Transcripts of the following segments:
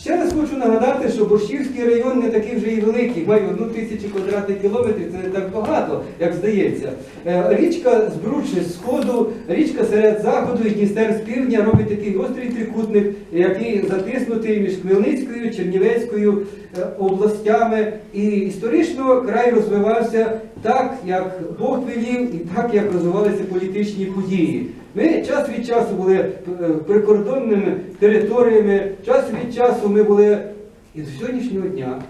Ще раз хочу нагадати, що Борщівський район не такий вже і великий, має одну тисячу квадратних кілометрів, це не так багато, як здається. Е, Річка Збруче з сходу, річка серед заходу і Дністер з півдня робить такий острий трикутник, який затиснутий між Хмельницькою, Чернівецькою е, областями. І історично край розвивався так, як Бог велів, і так, як розвивалися політичні події. Ми час від часу були е, прикордонними територіями, час від часу ми були і до сьогоднішнього дня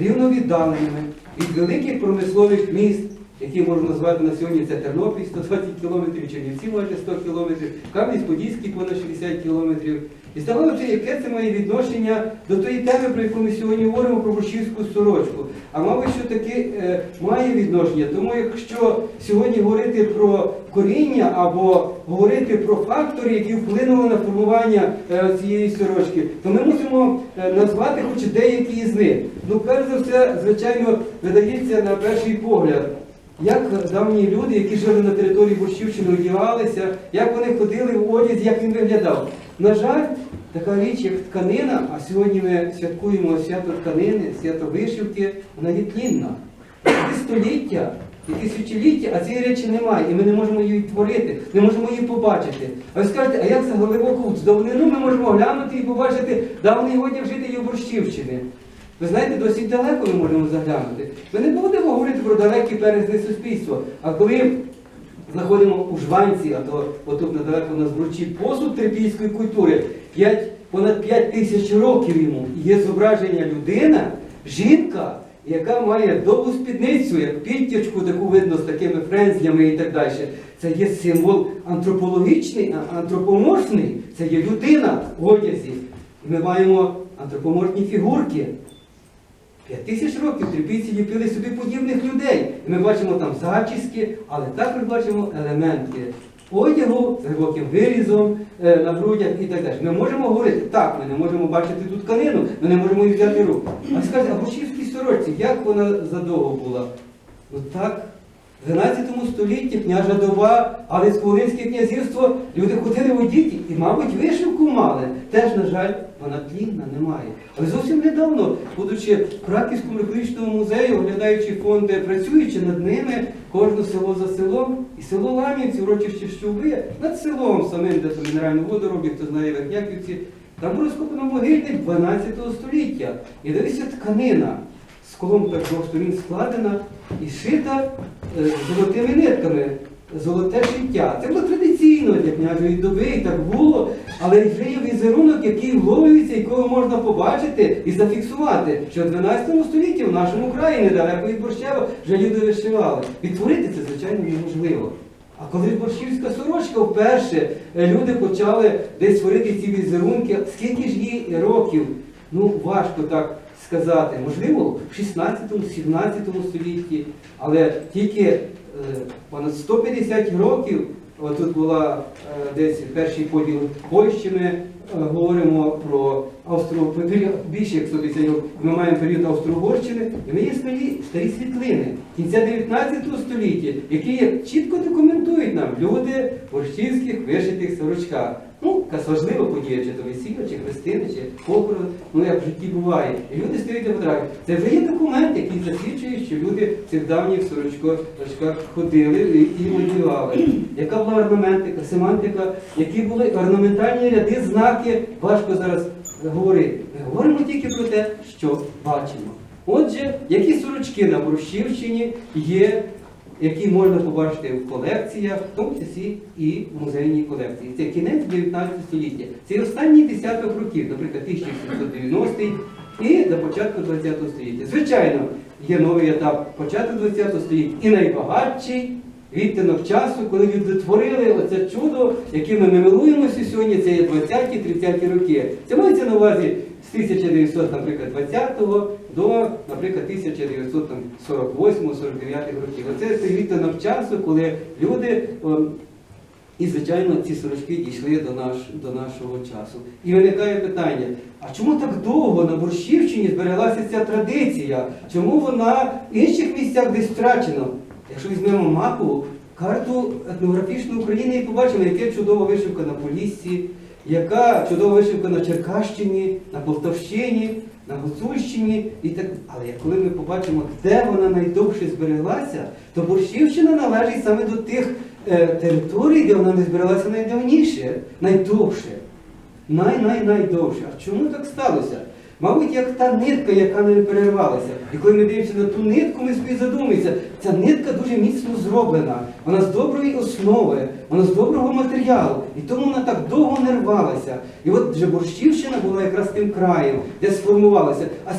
рівно віддаленими від великих промислових міст, які можна назвати на сьогодні це Тернопіль 120 кілометрів, Чернівці майже 100 кілометрів, Кам'янець-Подільський понад 60 кілометрів. І здавалося, яке це має відношення до тої теми, про яку ми сьогодні говоримо, про борщівську сорочку. А мабуть, що таки е, має відношення. Тому якщо сьогодні говорити про коріння або говорити про фактори, які вплинули на формування е, цієї сорочки, то ми мусимо е, назвати хоч деякі із них. Ну, перш за все, звичайно, видається на перший погляд. Як давні люди, які жили на території Борщівщини, одягалися, як вони ходили в одязі, як він виглядав. На жаль, така річ, як тканина, а сьогодні ми святкуємо свято тканини, свято вишивки, вона тлінна. Які століття, які свічоліття, а цієї речі немає, і ми не можемо її творити, не можемо її побачити. А ви скажете, а як це глибоку давнину ми можемо глянути і побачити давний одяг жителів Борщівщини? Ви знаєте, досить далеко ми можемо заглянути. Ми не будемо говорити про далекі перезни суспільства. А коли знаходимо у жванці, а то отут недалеко нас вручить посуд трипільської культури, 5, понад 5 тисяч років йому, є зображення людина, жінка, яка має довгу спідницю, як підтячку, таку видно з такими френзлями і так далі. Це є символ антропологічний, антропоморфний, це є людина в одязі. Ми маємо антропоморфні фігурки. П'ять тисяч років трипільці ліпили собі подібних людей. Ми бачимо там зачіски, але також бачимо елементи одягу з глибоким вирізом е, на грудях і так далі. Ми можемо говорити, так, ми не можемо бачити ту тканину, ми не можемо її взяти руку. А скажіть, а Борщівській сорочці, як вона задовго була? Ну так, в 12 столітті княжа доба, Галицько-Волинське князівство, люди ходили в одіті і, мабуть, вишивку мали. Теж, на жаль, вона тлінна немає. Але зовсім недавно, будучи в Краківському археологічному музеї, оглядаючи фонди, працюючи над ними, кожне село за селом, і село Ламівці, урочище Щуби, над селом самим, де там мінеральну воду роблять, хто знає Верхняківці, там розкопано могильник 12 століття. І дивися тканина з колом двох сторін складена і шита золотими нитками. Золоте життя. Це було традиційно для княжої доби, і так було, але вже є візерунок, який вловлюється, якого можна побачити і зафіксувати, що в 12 столітті в нашому краї, недалеко від Борщева, вже люди вишивали. Відтворити це, звичайно, неможливо. А коли борщівська сорочка вперше е, люди почали десь творити ці візерунки, скільки ж їй років? Ну, важко так сказати. Можливо, в 16-17 столітті, але тільки е, понад 150 років, отут була е, десь перший поділ Польщини, е, говоримо про Австро... більше як 150 років, ми маємо період Австро-Угорщини, і ми є старі, старі світлини кінця 19 століття, які чітко документують нам люди в борщівських вишитих сорочках. Ну, якась важлива подія, чи то весілля, чи хрестини, чи похорон, ну як в житті буває. І люди стоять на фотографії. Це вже є документ, який засвідчує, що люди в цих давніх сорочках ходили і, і. Яка була орнаментика, семантика, які були орнаментальні ряди, знаки, важко зараз говорити. Ми говоримо тільки про те, що бачимо. Отже, які сорочки на Борщівщині є, які можна побачити в колекціях, в тому числі і в музейній колекції. Це кінець 19 століття. Це останній десяток років, наприклад, 1790 і до початку 20 століття. Звичайно, є новий етап початку 20 століття і найбагатший відтинок часу, коли люди творили оце чудо, яким ми милуємося сьогодні, це є 20-30 роки. Це мається на увазі з 1900, наприклад, 20-го до, наприклад, 1948-49 років. Оце той відтинок часу, коли люди. і, звичайно, ці сорочки дійшли до, наш, до нашого часу. І виникає питання: а чому так довго на Борщівщині збереглася ця традиція? Чому вона в інших місцях десь втрачена? Якщо візьмемо мапу, карту етнографічної України і побачимо, яка чудова вишивка на Поліссі, яка чудово вишивка на Черкащині, на Полтавщині, на Гуцульщині. І так, але коли ми побачимо, де вона найдовше збереглася, то Борщівщина належить саме до тих е, територій, де вона не збереглася найдавніше, найдовше. Най-най-найдовше. А чому так сталося? Мабуть, як та нитка, яка не перервалася. І коли ми дивимося на ту нитку, ми собі задумуємося, ця нитка дуже міцно зроблена, вона з доброї основи, вона з доброго матеріалу. І тому вона так довго не рвалася. І от вже Борщівщина була якраз тим краєм, де сформувалася. А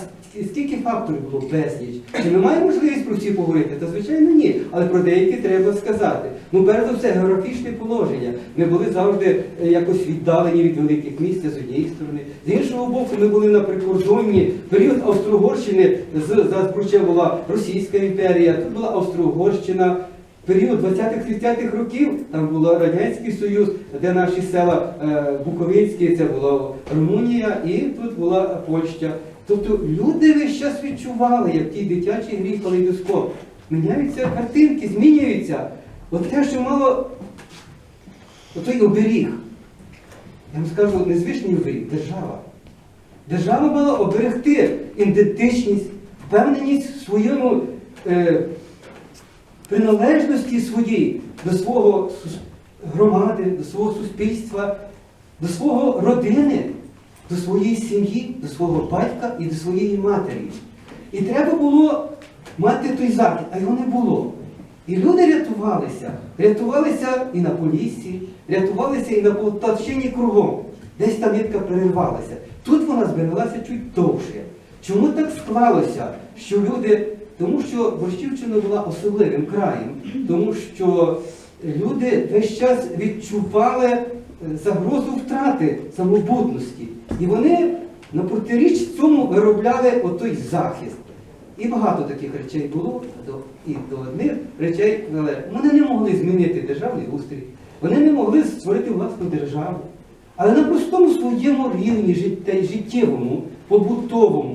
скільки факторів було безліч? Чи маємо можливість про всі поговорити? Та звичайно ні. Але про деякі треба сказати. Ну, перш за все, географічне положення. Ми були завжди е, якось віддалені від великих міст з однієї сторони. З іншого боку, ми були на прикордонні. Період Австро-Угорщини з за була Російська імперія, тут була Період 20-30-х років там був Радянський Союз, де наші села е, Буковинські, це була Румунія, і тут була Польща. Тобто люди весь час відчували, як ті дитячі грі калейдоскоп. Міняються картинки, змінюються. От те, що мало отой оберіг. Я вам скажу, незвичний оберіг, держава. Держава мала оберегти ідентичність, впевненість в своєму е, приналежності своїй до свого громади, до свого суспільства, до свого родини, до своєї сім'ї, до свого батька і до своєї матері. І треба було мати той захід, а його не було. І люди рятувалися, рятувалися і на Поліссі, рятувалися і на Полтавщині кругом. Десь та нитка перервалася. Тут вона збереглася чуть довше. Чому так склалося, що люди, тому що Борщівщина була особливим краєм, тому що люди весь час відчували е, загрозу втрати самобутності. І вони на протиріч цьому виробляли отой захист. І багато таких речей було, і до одних речей, але вони не могли змінити державний устрій, вони не могли створити власну державу. Але на простому своєму рівні життєвому, побутовому,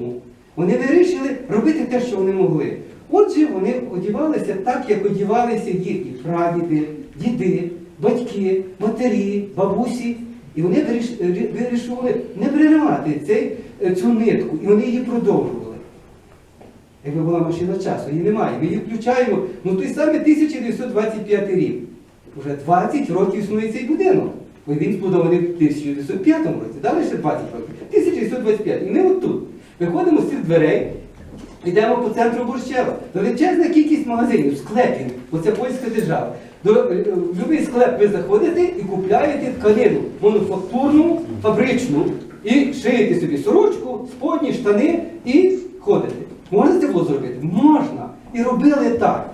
вони вирішили робити те, що вони могли. Отже, вони одівалися так, як одівалися їхні прадіди, діди, батьки, матері, бабусі. І вони виріш- ри- вирішували не переривати цей, е, цю нитку, і вони її продовжували. Якби була машина часу, її немає. Ми її включаємо, ну той самий 1925 рік. Уже 20 років існує цей будинок. Бо він збудований в 1905 році, далі ще 20 років. 1925. І ми от тут. Виходимо з цих дверей, йдемо по центру Борщева. Величезна кількість магазинів, склепів, бо це польська держава. До, е, будь-який склеп ви заходите і купляєте тканину мануфактурну, фабричну, і шиєте собі сорочку, сподні, штани і ходите. Можна це було зробити? Можна. І робили так.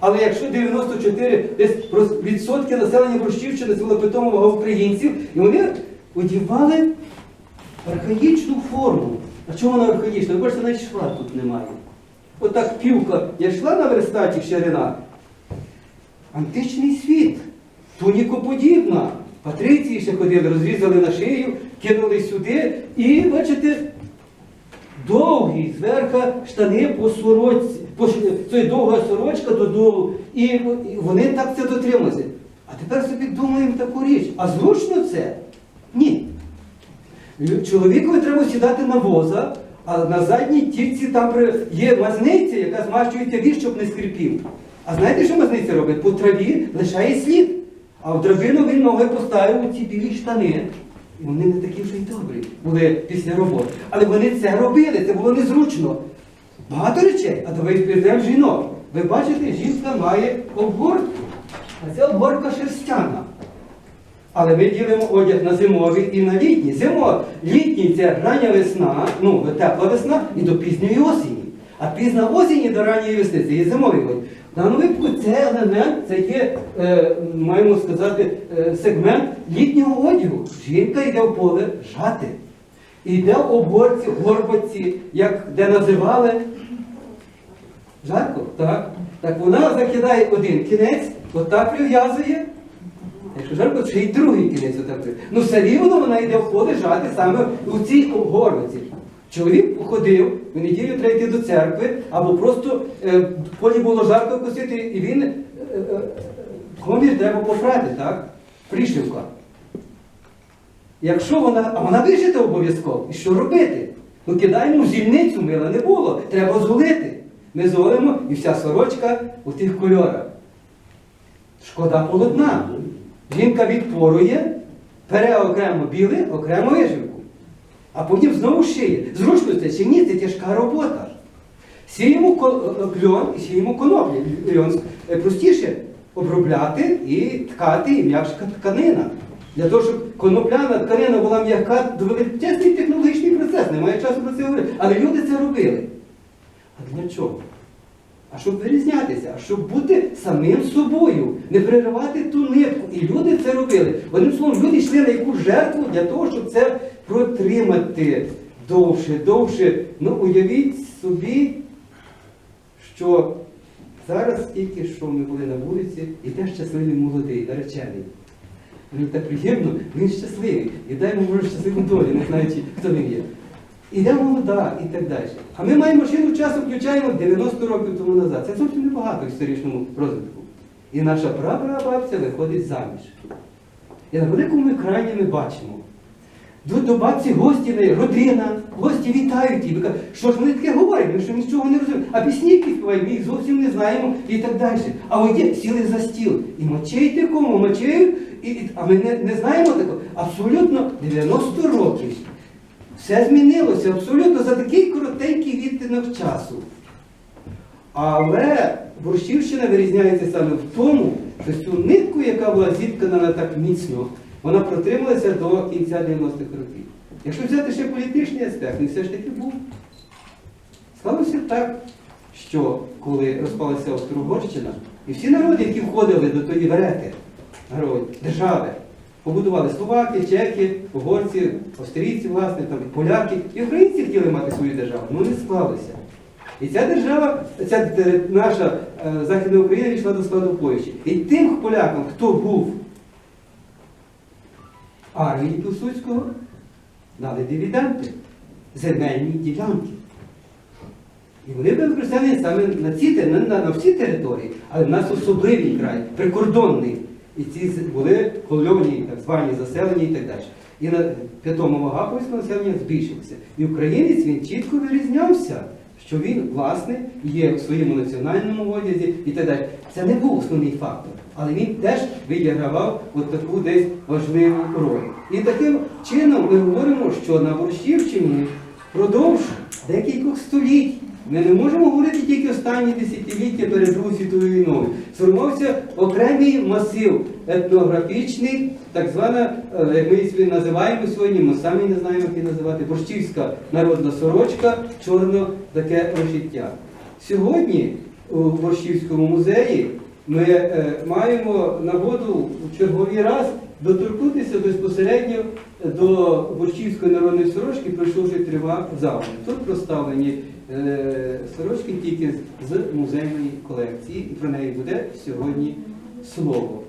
Але якщо 94 десь відсотки населення Борщівщини це була питома українців, і вони одівали архаїчну форму. А чому вона архаїчна? Ви бачите, навіть шва тут немає. Отак півка. Я йшла на верстаті ширина. Античний світ. Тунікоподібна. Патриції ще ходили, розрізали на шию, кинули сюди і, бачите, довгі зверху штани по сорочці, по, це довга сорочка додолу, і вони так це дотрималися. А тепер собі думаємо таку річ. А зручно це? Ні. Чоловікові треба сідати на воза, а на задній тільці там є мазниця, яка змащується віз, щоб не скрипів. А знаєте, що мазниця робить? По траві лишає слід. А в драбину він ноги поставив у ці білі штани. І вони не такі вже й добрі були після роботи. Але вони це робили, це було незручно. Багато речей, а давай підемо жінок. Ви бачите, жінка має обгортку, а це обгортка шерстяна. Але ми ділимо одяг на зимовий і на літній. Зимо, літній це рання весна, ну тепла весна і до пізньої осені. А пізна осінь і до ранньої весни це є зимовий одяг. В даному випадку це елемент, це є, е, маємо сказати, е, сегмент літнього одягу. Жінка йде в поле жати. І йде в обгорці, горбаці, як де називали. Жарко? Так. Так вона закидає один кінець, отак прив'язує. Якщо жарко, ще й другий кінець отак. Ну все рівно вона йде в поле жати саме у цій горбиці. Чоловік ходив, в неділю треба йти до церкви, або просто е, в полі було жарко косити, і він е, е, комір треба попрати, так? Пришивка. Якщо вона, а вона вижита обов'язково, і що робити? Ну кидаємо в зільницю, мила не було, треба зголити. Ми зголимо і вся сорочка у тих кольорах. Шкода полотна. Жінка відпорує, бере окремо біле, окремо вишивку. А потім знову шиє. Зручно це чи ні, це тяжка робота. Сіємо кльон і сіємо коноплі. Льон е, простіше обробляти і ткати і м'якша тканина. Для того, щоб конопляна тканина була м'яка, величезний технологічний процес, немає часу про це говорити. Але люди це робили. А для чого? А щоб вирізнятися, щоб бути самим собою, не переривати ту нитку. І люди це робили. Одним словом, люди йшли на якусь жертву для того, щоб це протримати довше, довше. Ну, уявіть собі, що зараз тільки що ми були на вулиці, іде щасливий молодий, наречений. Мені так приємно, він щасливий. І дай йому може щасливу долю, не знаю, чи хто він є. Іде молода і так далі. А ми маємо машину часу, включаємо 90 років тому назад. Це зовсім небагато в історичному розвитку. І наша прапрабабця виходить заміж. І на великому екрані ми бачимо. До, до бабці гості, родина, гості вітають її. Що ж вони таке говорять? Ми що нічого не розуміємо. А пісні, які співають, ми їх зовсім не знаємо і так далі. А от є, сіли за стіл. І мочейте кому, мочеють, і, і, а ми не, не знаємо такого. Абсолютно 90 років. Все змінилося абсолютно за такий коротенький відтинок часу. Але Борщівщина вирізняється саме в тому, що цю нитку, яка була зіткана так міцно, вона протрималася до кінця 90-х років. Якщо взяти ще політичний аспект, він все ж таки був. Сталося так, що коли розпалася Австро-Угорщина, і всі народи, які входили до тої верети держави, побудували словаки, чехи, угорці, австрійці, власне, там, поляки, і українці хотіли мати свою державу, ну не склалося. І ця держава, ця е, наша е, Західна Україна війшла до складу Польщі. І тим полякам, хто був армії Пілсудського, дали дивіденди, земельні ділянки. І вони були використані саме на ці на, на, на всі території, але в нас особливий край, прикордонний. І ці були кольовані так звані заселені і так далі. І на п'ятому вага населення збільшилося. І українець він чітко вирізнявся, що він, власне, є в своєму національному одязі і так далі. Це не був основний фактор, але він теж відігравав от таку десь важливу роль. І таким чином ми говоримо, що на Борщівщині впродовж декількох століть. Ми не можемо говорити тільки останні десятиліття перед Другою світовою війною. Сформувався окремий масив етнографічний, так звана, е, як ми її називаємо сьогодні, ми самі не знаємо, як її називати, борщівська народна сорочка, чорно таке життя. Сьогодні у Борщівському музеї ми е, маємо нагоду в черговий раз доторкнутися безпосередньо до Борщівської народної сорочки, пройшовши тривав завжди. Тут проставлені сорочки тільки з, з музейної колекції, і про неї буде сьогодні слово.